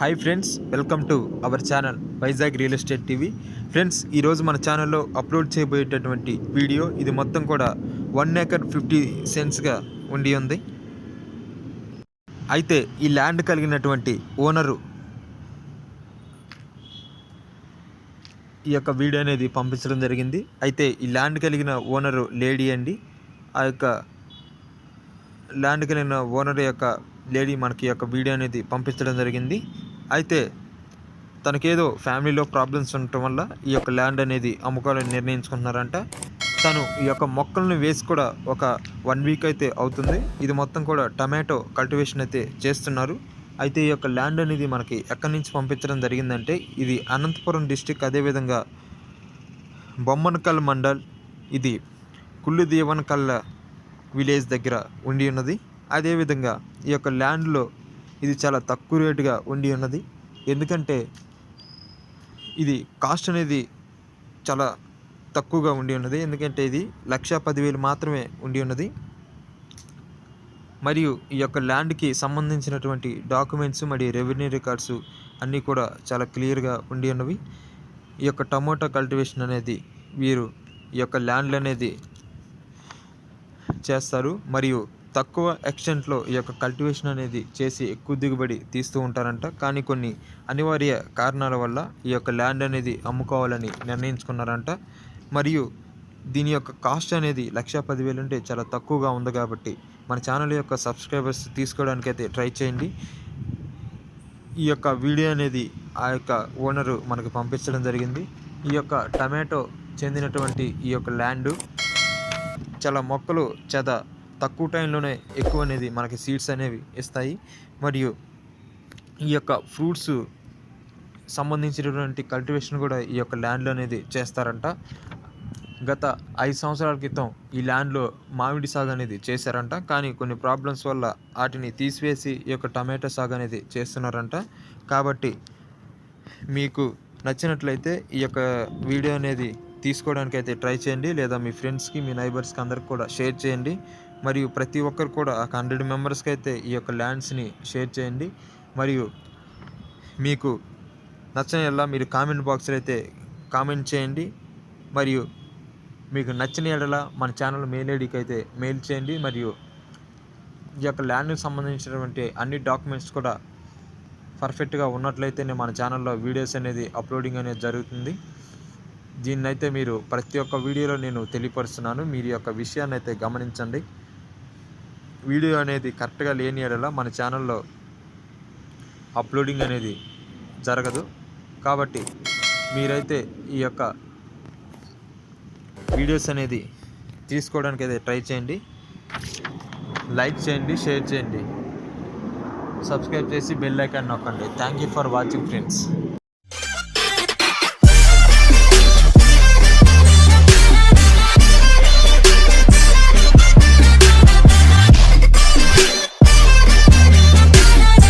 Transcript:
Hi friends welcome to our channel Vizag real estate TV friends ఈరోజు మన ఛానల్లో upload చేయబోయేటటువంటి video ఇది మొత్తం కూడా వన్ ఏకర్ ఫిఫ్టీ సెంట్స్గా ఉండి ఉంది. అయితే ఈ ల్యాండ్ కలిగినటువంటి ఓనరు ఈ యొక్క వీడియో అనేది పంపించడం జరిగింది. అయితే ఈ ల్యాండ్ కలిగిన ఓనరు లేడీ అండి. ఆ యొక్క ల్యాండ్ కలిగిన ఓనర్ యొక్క లేడీ మనకి ఈ యొక్క వీడియో అనేది పంపించడం జరిగింది. అయితే తనకేదో ఫ్యామిలీలో ప్రాబ్లమ్స్ ఉండటం వల్ల ఈ యొక్క ల్యాండ్ అనేది అమ్ముకోవాలని నిర్ణయించుకుంటున్నారంట. తను ఈ యొక్క మొక్కలను వేసి కూడా ఒక వన్ వీక్ అయితే అవుతుంది. ఇది మొత్తం కూడా టమాటో కల్టివేషన్ అయితే చేస్తున్నారు. అయితే ఈ యొక్క ల్యాండ్ అనేది మనకి ఎక్కడి నుంచి పంపించడం జరిగిందంటే ఇది అనంతపురం డిస్టిక్ అదేవిధంగా బొమ్మనకల్ మండల్. ఇది కుళ్ళు దేవనకల్ల విలేజ్ దగ్గర ఉండి ఉన్నది. అదేవిధంగా ఈ యొక్క ల్యాండ్లో ఇది చాలా తక్కువ రేటుగా ఉండి ఉన్నది. ఎందుకంటే ఇది కాస్ట్ అనేది చాలా తక్కువగా ఉండి ఉన్నది. ఎందుకంటే ఇది లక్ష పదివేలు మాత్రమే ఉండి ఉన్నది. మరియు ఈ యొక్క ల్యాండ్కి సంబంధించినటువంటి డాక్యుమెంట్స్ మరియు రెవెన్యూ రికార్డ్స్ అన్నీ కూడా చాలా క్లియర్గా ఉండి ఉన్నవి. ఈ యొక్క టమోటా కల్టివేషన్ అనేది వీరు ఈ యొక్క ల్యాండ్లు అనేది చేస్తారు. మరియు తక్కువ ఎక్స్టెంట్లో ఈ యొక్క కల్టివేషన్ అనేది చేసి ఎక్కువ దిగుబడి తీస్తూ ఉంటారంట. కానీ కొన్ని అనివార్య కారణాల వల్ల ఈ యొక్క ల్యాండ్ అనేది అమ్ముకోవాలని నిర్ణయించుకున్నారంట. మరియు దీని యొక్క కాస్ట్ అనేది లక్ష పదివేలు అంటే చాలా తక్కువగా ఉంది కాబట్టి మన ఛానల్ యొక్క సబ్స్క్రైబర్స్ తీసుకోవడానికి అయితే ట్రై చేయండి. ఈ యొక్క వీడియో అనేది ఆ యొక్క ఓనరు మనకు పంపించడం జరిగింది. ఈ యొక్క టమాటో చెందినటువంటి ఈ యొక్క ల్యాండ్ చాలా మొక్కలు చెద తక్కువ టైంలోనే ఎక్కువ అనేది మనకి సీడ్స్ అనేవి ఇస్తాయి. మరియు ఈ యొక్క ఫ్రూట్స్ సంబంధించినటువంటి కల్టివేషన్ కూడా ఈ యొక్క ల్యాండ్లో అనేది చేస్తారంట. గత ఐదు సంవత్సరాల క్రితం ఈ ల్యాండ్లో మామిడి సాగు అనేది చేశారంట. కానీ కొన్ని ప్రాబ్లమ్స్ వల్ల వాటిని తీసివేసి ఈ యొక్క టమాటో సాగు అనేది చేస్తున్నారంట. కాబట్టి మీకు నచ్చినట్లయితే ఈ యొక్క వీడియో అనేది తీసుకోవడానికి అయితే ట్రై చేయండి. లేదా మీ ఫ్రెండ్స్కి మీ నైబర్స్కి అందరికి కూడా షేర్ చేయండి. మరియు ప్రతి ఒక్కరు కూడా ఒక హండ్రెడ్ మెంబర్స్కి అయితే ఈ యొక్క ల్యాండ్స్ని షేర్ చేయండి. మరియు మీకు నచ్చని ఎలా మీరు కామెంట్ బాక్స్లో అయితే కామెంట్ చేయండి. మరియు మీకు నచ్చిన ఎడల మన ఛానల్ మెయిల్ ఐడికి అయితే మెయిల్ చేయండి. మరియు ఈ యొక్క ల్యాండ్కి సంబంధించినటువంటి అన్ని డాక్యుమెంట్స్ కూడా పర్ఫెక్ట్గా ఉన్నట్లయితేనే మన ఛానల్లో వీడియోస్ అనేది అప్లోడింగ్ అనేది జరుగుతుంది. దీన్నైతే మీరు ప్రతి ఒక్క వీడియోలో నేను తెలియపరుస్తున్నాను. మీరు యొక్క విషయాన్ని అయితే గమనించండి. వీడియో అనేది కరెక్ట్గా లేని ఎడల మన ఛానల్లో అప్లోడింగ్ అనేది జరగదు. కాబట్టి మీరైతే ఈ యొక్క వీడియోస్ అనేది తీసుకోవడానికి అయితే ట్రై చేయండి. లైక్ చేయండి షేర్ చేయండి. సబ్స్క్రైబ్ చేసి బెల్ ఐకాన్ నొక్కండి. Thank you for watching friends.